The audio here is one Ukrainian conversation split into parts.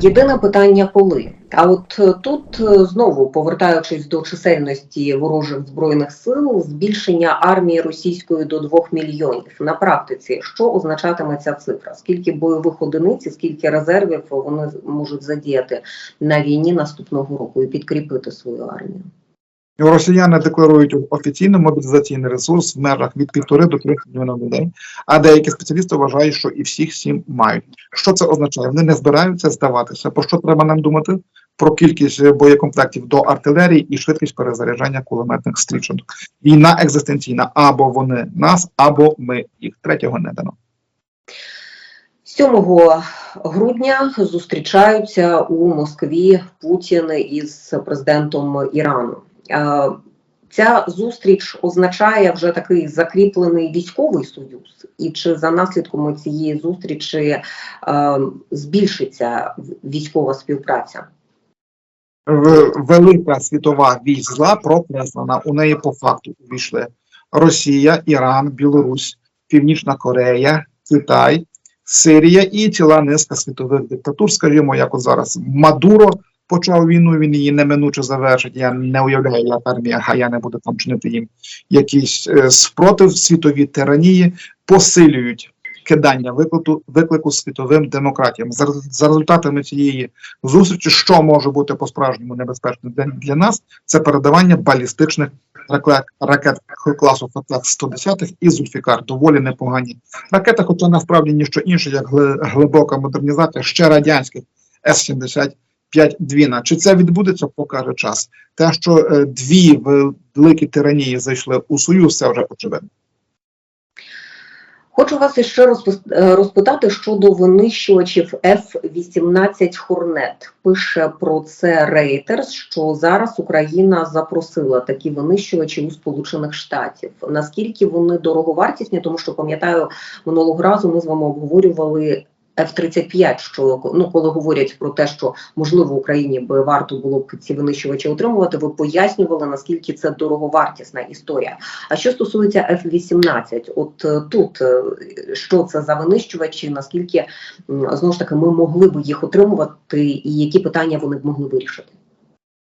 Єдине питання коли. А от е, тут е, знову повертаючись до чисельності ворожих збройних сил, збільшення армії російської до 2 мільйонів на практиці, що означатиме ця цифра? Скільки бойових одиниць, і скільки резервів вони можуть задіяти на війні наступного року і підкріпити свою армію? Росіяни декларують офіційно мобілізаційний ресурс в межах від півтори до трьох мільйонів людей. А деякі спеціалісти вважають, що і всіх сім мають. Що це означає? Вони не збираються здаватися. Про що треба нам думати? Про кількість боєкомплектів до артилерії і швидкість перезаряджання кулеметних стрічок. Війна екзистенційна або вони нас, або ми їх. Третього не дано. 7 грудня зустрічаються у Москві Путін із президентом Ірану. Е, Ця зустріч означає вже такий закріплений військовий союз, і чи за наслідками цієї зустрічі е, збільшиться військова співпраця? Велика світова вісь зла прокреслена. У неї по факту увійшли Росія, Іран, Білорусь, Північна Корея, Китай, Сирія і ціла низка світових диктатур. Скажімо, як от зараз Мадуро почав війну, він її неминуче завершить. Я не уявляю, як армія Хаяни буде там чинити їм якийсь е, спротив світові тиранії, посилюють кидання виклику, виклику світовим демократіям. За, за результатами цієї зустрічі, що може бути по справжньому небезпечним для, для нас, це передавання балістичних ракет ракет класу ФТ 110 і Зульфікар доволі непогані ракети, хоча насправді ніщо інше, як глибока модернізація ще радянських С-70 П'ять двіна. Чи це відбудеться, покаже час. Те, що е, дві великі тиранії зайшли у союз, це вже очевидно. Хочу вас ще е, розпитати щодо винищувачів F-18 Хорнет. Пише про це Reuters, що зараз Україна запросила такі винищувачі у Сполучених Штатів. Наскільки вони дороговартісні? Тому що пам'ятаю, минулого разу ми з вами обговорювали F-35, що ну коли говорять про те, що можливо Україні би варто було б ці винищувачі отримувати, ви пояснювали наскільки це дороговартісна історія. А що стосується F-18, от е, тут е, що це за винищувачі, наскільки знову ж таки ми могли б їх отримувати, і які питання вони б могли вирішити?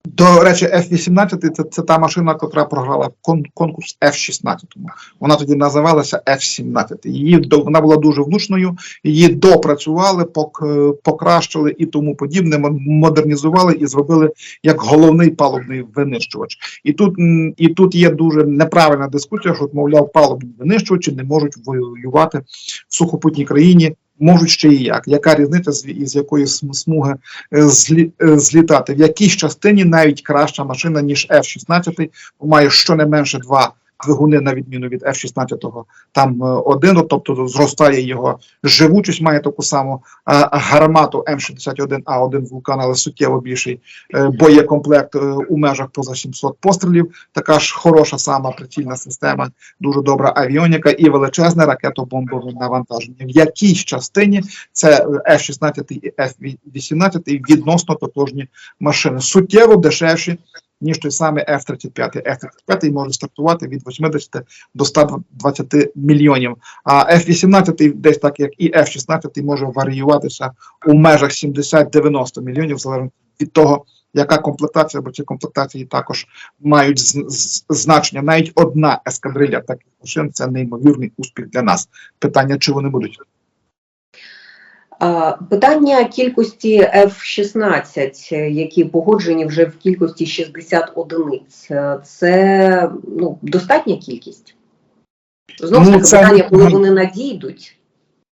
До речі, F-18 це, це та машина, яка програла кон, конкурс F-16. Вона тоді називалася F-17. Її вона була дуже влучною, її допрацювали, пок, е, покращили і тому подібне, модернізували і зробили як головний палубний винищувач. І тут, і тут є дуже неправильна дискусія, що, мовляв, палубні винищувачі не можуть воювати в сухопутній країні. Можуть ще і як. Яка різниця, з, із якої смуги е, злі, е, злітати? В якійсь частині навіть краща машина, ніж F-16, має щонайменше два двигуни, на відміну від F-16, там е, один, тобто зростає його живучість, має таку саму гармату М61А1 вулкан, але суттєво більший е, боєкомплект е, у межах поза 700 пострілів. Така ж хороша сама прицільна система, дуже добра авіоніка і величезне ракетобомбове навантаження. В якійсь частині це е, F-16 і F-18 відносно тотожні машини, суттєво дешевші, ніж той самий F-35. F-35 може стартувати від 80 до 120 мільйонів, а F-18 десь так, як і F-16, може варіюватися у межах 70-90 мільйонів, залежно від того, яка комплектація, бо ці комплектації також мають з- значення. Навіть одна ескадриля таких машин це неймовірний успіх для нас. Питання, чи вони будуть. Питання кількості F-16, е, які погоджені вже в кількості 60 одиниць, е, це ну, достатня кількість? Знову ж Ну, таки, це- питання, коли вони надійдуть.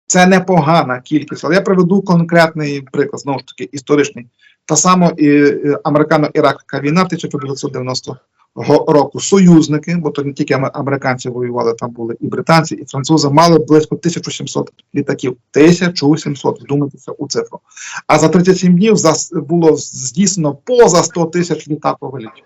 Це непогана кількість, але я приведу конкретний приклад, знову ж таки, історичний. Та сама і, е, американо-іракська війна 1990 року. Союзники, бо то не тільки американці воювали, там були і британці, і французи, мали близько 1700 літаків. 1700, вдумайтеся у цифру. А за 37 днів було здійснено поза 100 тисяч літакових літів.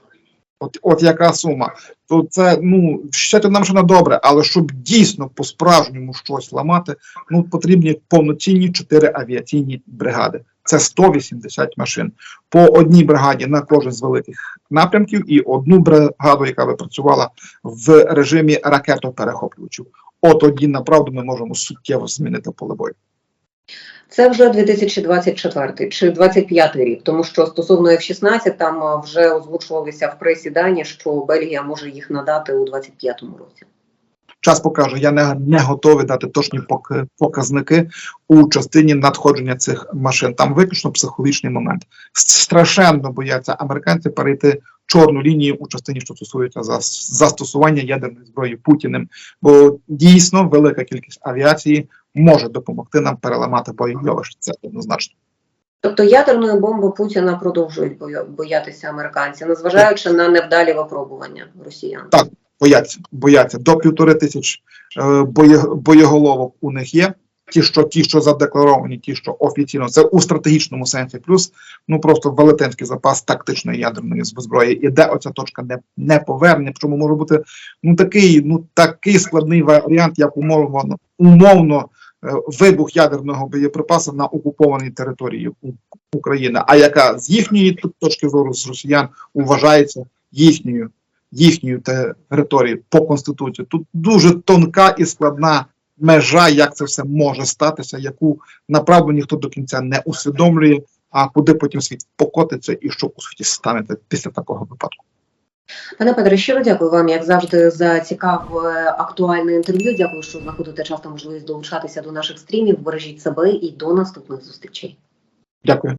От, от яка сума. То це ну ще одна машина добре, але щоб дійсно по-справжньому щось ламати, ну потрібні повноцінні чотири авіаційні бригади. Це 180 машин по одній бригаді на кожен з великих напрямків, і одну бригаду, яка би працювала в режимі ракетоперехоплювачів. От тоді направду ми можемо суттєво змінити поле бою. Це вже 2024 чи 25 рік, тому що стосовно F-16 там вже озвучувалися в пресі дані, що Бельгія може їх надати у 25-му році. Час покаже. Я не, не готовий дати точні пок- показники у частині надходження цих машин. Там виключно психологічний момент. Страшенно бояться американці перейти чорну лінію у частині, що стосується застосування ядерної зброї Путіним, бо дійсно велика кількість авіації може допомогти нам переламати бойовище. Це однозначно. Тобто ядерної бомби Путіна продовжують боятися американці, незважаючи на невдалі випробування росіян. Так. Бояться, бояться до півтори тисяч е, боє, боєголовок у них є. Ті, що ті, що задекларовані, ті, що офіційно, це у стратегічному сенсі. Плюс ну просто велетенський запас тактичної ядерної зброї. І де оця точка не, не повернення, причому може бути ну такий, ну такий складний варіант, як умовно умовно е, вибух ядерного боєприпасу на окупованій території України, а яка з їхньої точки зору з росіян вважається їхньою їхньої території по конституції. Тут дуже тонка і складна межа, як це все може статися, яку направду ніхто до кінця не усвідомлює. А куди потім світ покотиться і що у світі станеться після такого випадку? Пане Петре, щиро дякую вам, як завжди, за цікаве актуальне інтерв'ю. Дякую, що знаходите часто можливість долучатися до наших стрімів. Бережіть себе і до наступних зустрічей. Дякую.